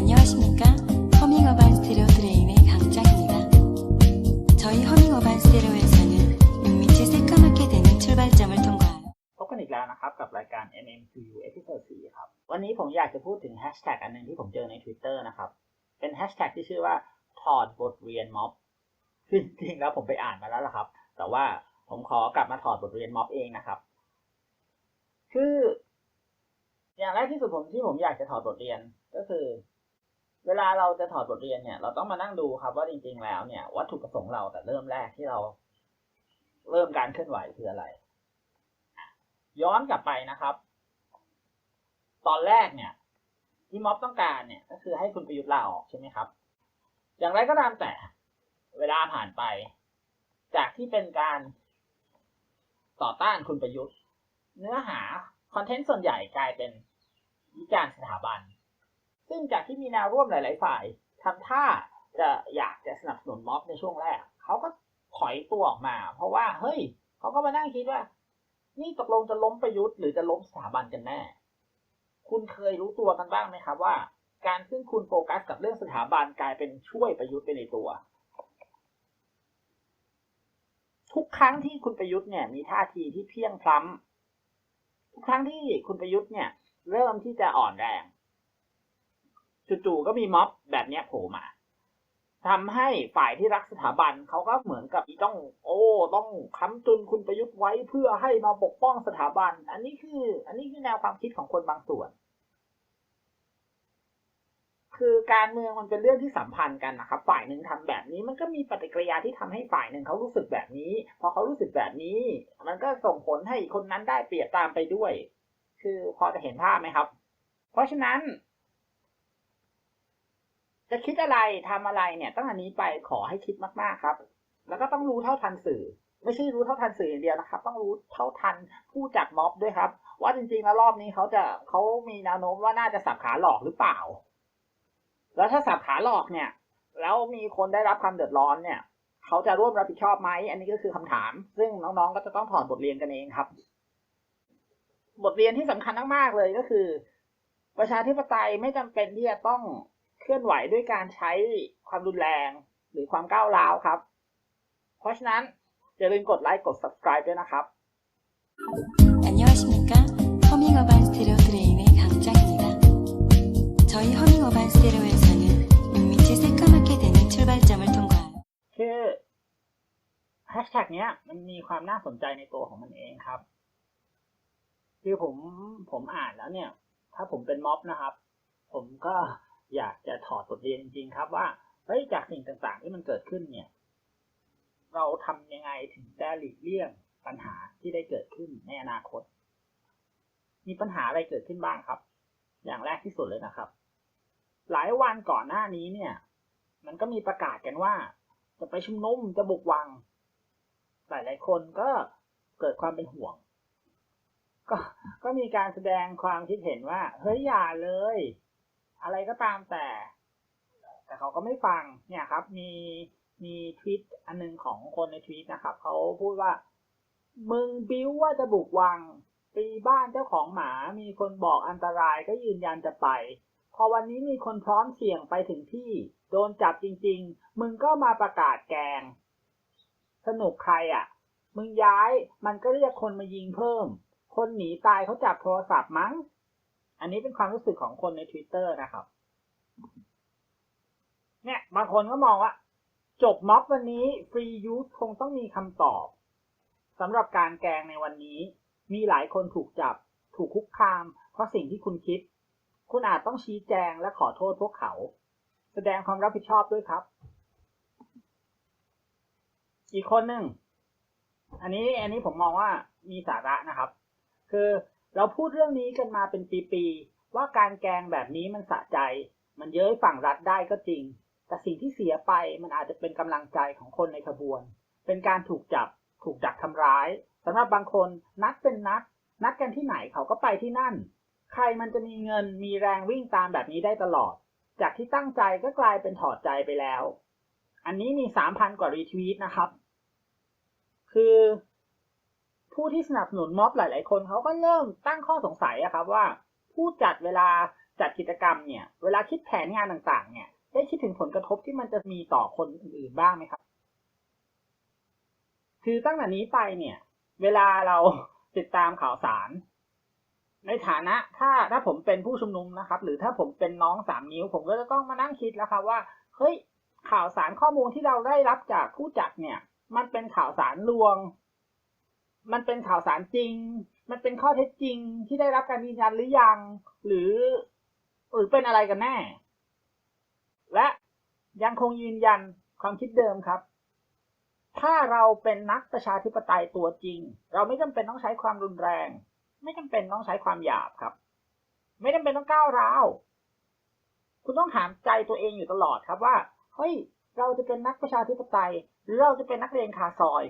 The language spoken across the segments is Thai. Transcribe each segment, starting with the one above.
안녕하십니까? 허밍 어반 스테레오 드레임의 강짱입니다. 저희 허밍 어반 스테레오에서는 눈밑이 새까맣게 되는 출발점을 통과하여 พบกันอีกแล้วนะครับ กับรายการ MM2U Episode 4ครับ วันนี้ผมอยากจะพูดถึงแฮชแท็กอันหนึ่งที่ผมเจอใน Twitter นะครับ เป็นแฮชแท็กที่ชื่อว่าถอดบทเรียนม็อบซึ่งจริงๆแล้วผมไปอ่านมาแล้วล่ะครับ แต่ว่าผมขอกลับมาถอดบทเรียนม็อบเองนะครับ คือ อย่างแรกที่สุดผมที่ผมอยากจะถอดบทเรียนก็คือ เวลาเราจะถอดบทเรียนเนี่ย เราต้องมานั่งดูครับว่าจริงๆแล้วเนี่ยวัตถุประสงค์เราแต่เริ่มแรกที่เรา เริ่มการเคลื่อนไหวคืออะไร ย้อนกลับไปนะครับ ตอนแรกเนี่ยที่ม็อบต้องการเนี่ยก็คือให้คุณประยุทธ์ลาออกใช่ไหมครับ อย่างไรก็ตามแต่เวลาผ่านไป จากที่เป็นการต่อต้านคุณประยุทธ์ เนื้อหาคอนเทนต์ส่วนใหญ่กลายเป็นวิจารณ์สถาบัน ซึ่งจากที่มีแนวร่วมหลาย ๆ ฝ่ายทำท่าจะอยากจะสนับสนุนม็อบในช่วงแรก เขาก็ถอยตัวออกมา เพราะว่าเฮ้ยเขาก็มานั่งคิดว่า นี่ตกลงจะล้มประยุทธ์หรือจะล้มสถาบันกันแน่ คุณเคยรู้ตัวกันบ้างไหมครับว่า การที่งคุณโฟกัสกับเรื่องสถาบันกลายเป็นช่วยประยุทธ์ไปในตัว ทุกครั้งที่คุณประยุทธ์เนี่ยมีท่าทีที่เพียงพล้ำทุกครั้งที่คุณประยุทธ์เนี่ย เริ่มที่จะอ่อนแรง จู่ๆก็มีม็อบแบบนี้โผล่มาทำให้ฝ่ายที่รักสถาบันเขาก็เหมือนกับต้อง โอ้ต้องค้ำจุนคุณประยุทธ์ไว้เพื่อให้มาปกป้องสถาบัน อันนี้คือ อันนี้คือแนวความคิดของคนบางส่วน คือการเมืองมันเป็นเรื่องที่สัมพันธ์กันนะครับ ฝ่ายหนึ่งทำแบบนี้มันก็มีปฏิกิริยาที่ทำให้ฝ่ายหนึ่งเขารู้สึกแบบนี้ พอเขารู้สึกแบบนี้ มันก็ส่งผลให้คนนั้นได้เปรียบตามไปด้วย คือพอจะเห็นภาพไหมครับ เพราะฉะนั้น จะคิดอะไรทำอะไรเนี่ยตั้งอันนี้ไปขอให้คิดมากๆครับ แล้วก็ต้องรู้เท่าทันสื่อ ไม่ใช่รู้เท่าทันสื่ออย่างเดียวนะครับ ต้องรู้เท่าทันผู้จัดม็อบด้วยครับ ว่าจริงๆแล้วรอบนี้เขาจะเขามีแนวโน้มว่าน่าจะสับขาหลอกหรือเปล่า แล้วถ้าสับขาหลอกเนี่ย แล้วมีคนได้รับความเดือดร้อนเนี่ยเขาจะร่วมรับผิดชอบไหมอันนี้ก็คือคำถาม ซึ่งน้องๆก็จะต้องถอดบทเรียนกันเองครับ บทเรียนที่สำคัญมากๆเลยก็คือ ประชาธิปไตยไม่จำเป็นที่จะต้อง เคลื่อนไหวด้วยการใช้ความรุนแรงหรือความก้าวร้าวครับ เพราะฉะนั้นอย่าลืมกดไลค์กด subscribe ด้วยนะครับ 안녕하십니까? 허밍 어반 스테레오 드레임의 강짱입니다. 저희 허밍 어반 스테레오에서는 눈밑이 새까맣게 되는 출발점을 통과하여 คือแฮชแท็กเนี้ย มันมีความน่าสนใจในตัวของมันเองครับ คือผมผมอ่านแล้วเนี่ย ถ้าผมเป็นม็อบนะครับ ผมก็ อยากจะถอดบทเรียนจริงๆครับว่าเฮ้ยจากสิ่งต่างๆ ที่มันเกิดขึ้นเนี่ย เราทำยังไงถึงจะหลีกเลี่ยงปัญหาที่ได้เกิดขึ้นในอนาคต มีปัญหาอะไรเกิดขึ้นบ้างครับ อย่างแรกที่สุดเลยนะครับ หลายวันก่อนหน้านี้เนี่ย มันก็มีประกาศกันว่า จะไปชุมนุมจะบุกวัง หลายหลายๆคนก็เกิดความเป็นห่วง ก็ก็มีการแสดงความคิดเห็นว่า เฮ้ยอย่าเลย อะไรก็ตามแต่ แต่เขาก็ไม่ฟังเนี่ยครับ มีมีทวีตอันหนึงของคนในทวีตนะครับเขาพูดว่า มึงบิ้วว่าจะบุกวังตีบ้านเจ้าของหมา มีคนบอกอันตรายก็ยืนยันจะไป พอวันนี้มีคนพร้อมเสี่ยงไปถึงที่ โดนจับจริง ๆ มึงก็มาประกาศแกง สนุกใครอะ มึงย้ายมันก็เรียกคนมายิงเพิ่ม คนหนีตายเขาจับโทรศัพท์มั้ง อันนี้เป็นความรู้สึกของคนใน Twitter นะครับ เนี่ยบางคนก็มองว่า จบม็อบวันนี้ฟรียูคงต้องมีคำตอบสำหรับการแกงในวันนี้ มีหลายคนถูกจับ ถูกคุกคาม เพราะสิ่งที่คุณคิด คุณอาจต้องชี้แจงและขอโทษพวกเขา แสดงความรับผิดชอบด้วยครับ อีกคนหนึ่งอันนี้อันนี้ผมมองว่ามีสาระนะครับ คือ เราพูดเรื่องนี้กันมาเป็นปีๆว่าการแกงแบบนี้มันสะใจ มันเย้ยฝั่งรัฐได้ก็จริง แต่สิ่งที่เสียไปมันอาจจะเป็นกำลังใจของคนในขบวน เป็นการถูกจับ ถูกดักทำร้ายสำหรับบางคนนัดเป็นนัด นัดกันที่ไหนเขาก็ไปที่นั่น ใครมันจะมีเงินมีแรงวิ่งตามแบบนี้ได้ตลอด จากที่ตั้งใจก็กลายเป็นถอดใจไปแล้ว อันนี้มีสามพันกว่ารีทวีตนะครับ คือ ผู้ที่สนับสนุนม็อบหลาย ๆ คนเขาก็เริ่มตั้งข้อสงสัยอะครับว่า ผู้จัดเวลาจัดกิจกรรมเนี่ย เวลาคิดแผนงานต่าง ๆ เนี่ย ได้คิดถึงผลกระทบที่มันจะมีต่อคนอื่น ๆ บ้างไหมครับ คือตั้งแต่นี้ไปเนี่ย เวลาเราติดตามข่าวสาร ในฐานะถ้าถ้าผมเป็นผู้ชุมนุมนะครับ หรือถ้าผมเป็นน้องสามนิ้ว ผมก็จะต้องมานั่งคิดแล้วครับว่าเฮ้ยข่าวสารข้อมูลที่เราได้รับจากผู้จัดเนี่ย มันเป็นข่าวสารลวง มันเป็นข่าวสารจริง มันเป็นข้อเท็จจริงที่ได้รับการยืนยันหรือยัง หรือหรือเป็นอะไรกันแน่ และยังคงยืนยันความคิดเดิมครับ ถ้าเราเป็นนักประชาธิปไตยตัวจริง เราไม่จำเป็นต้องใช้ความรุนแรง ไม่จำเป็นต้องใช้ความหยาบครับ ไม่จำเป็นต้องก้าวร้าว คุณต้องถามใจตัวเองอยู่ตลอดครับว่า เฮ้ย เราจะเป็นนักประชาธิปไตย หรือเราจะเป็นนักเรียนคาซอย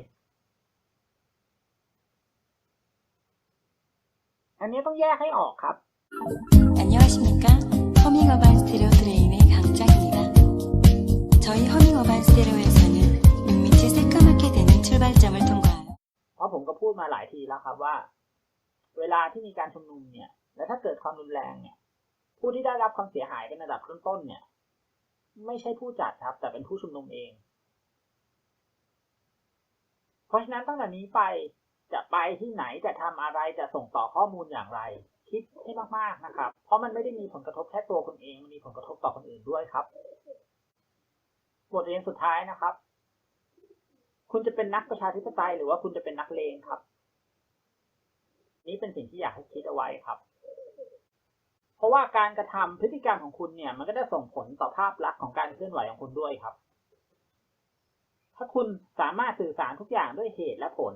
อันนี้ต้องแยกให้ออกครับ 안녕하십니까? 허밍어반 스테레오 드레인의 강짱입니다. 저희 허밍어반 스테레오에서는 눈밑이 새까맣게 되는 출발점을 통과하여 เพราะผมก็พูดมาหลายทีแล้วครับว่า เวลาที่มีการชุมนุมเนี่ย และถ้าเกิดความรุนแรงเนี่ย ผู้ที่ได้รับความเสียหายเป็นระดับต้นๆเนี่ย ไม่ใช่ผู้จัดครับ แต่เป็นผู้ชุมนุมเอง เพราะฉะนั้นตั้งแต่นี้ไป จะไปที่ไหนจะทำอะไรจะส่งต่อข้อมูลอย่างไร คิดให้มากๆนะครับ เพราะมันไม่ได้มีผลกระทบแค่ตัวคนเองมันมีผลกระทบต่อคนอื่นด้วยครับ บทเรียนสุดท้ายนะครับ คุณจะเป็นนักประชาธิปไตยหรือว่าคุณจะเป็นนักเลงครับ นี่เป็นสิ่งที่อยากให้คิดเอาไว้ครับ เพราะว่าการกระทำพฤติกรรมของคุณเนี่ย มันก็จะส่งผลต่อภาพลักษณ์ของการเคลื่อนไหวของคุณด้วยครับ ถ้าคุณสามารถสื่อสารทุกอย่างด้วยเหตุและผล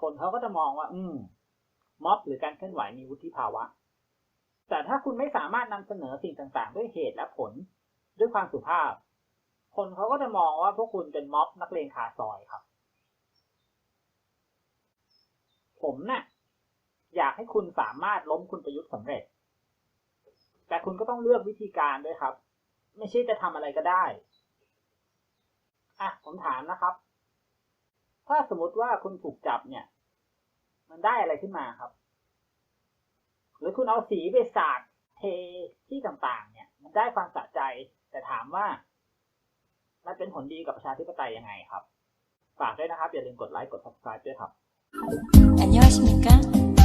คนเขาก็จะมองว่า อืมม็อบหรือการเคลื่อนไหวมีวุฒิภาวะ แต่ถ้าคุณไม่สามารถนำเสนอสิ่งต่างๆ ด้วยเหตุและผล ด้วยความสุภาพ คนเขาก็จะมองว่าพวกคุณเป็นม็อบนักเลงคาซอยครับ ผมน่ะ อยากให้คุณสามารถล้มคุณประยุทธ์สำเร็จ แต่คุณก็ต้องเลือกวิธีการด้วยครับ ไม่ใช่จะทำอะไรก็ได้ อะ ผมถามนะครับ ถ้าสมมติว่าคุณถูกจับเนี่ย มันได้อะไรขึ้นมาครับ หรือคุณเอาสีไปสาดเทที่ต่างๆ เนี่ย มันได้ความสะใจ แต่ถามว่า มันเป็นผลดีกับประชาธิปไตยยังไงครับ ฝากด้วยนะครับ อย่าลืมกดไลค์ กด subscribe ด้วยครับ 안녕하십니까?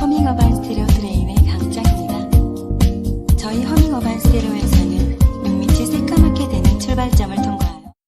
허밍어반 스테레오 드레인의 강짱입니다. 저희 허밍어반 스테레오에서는 눈밑이 새까맣게 되는 출발점을 통과하여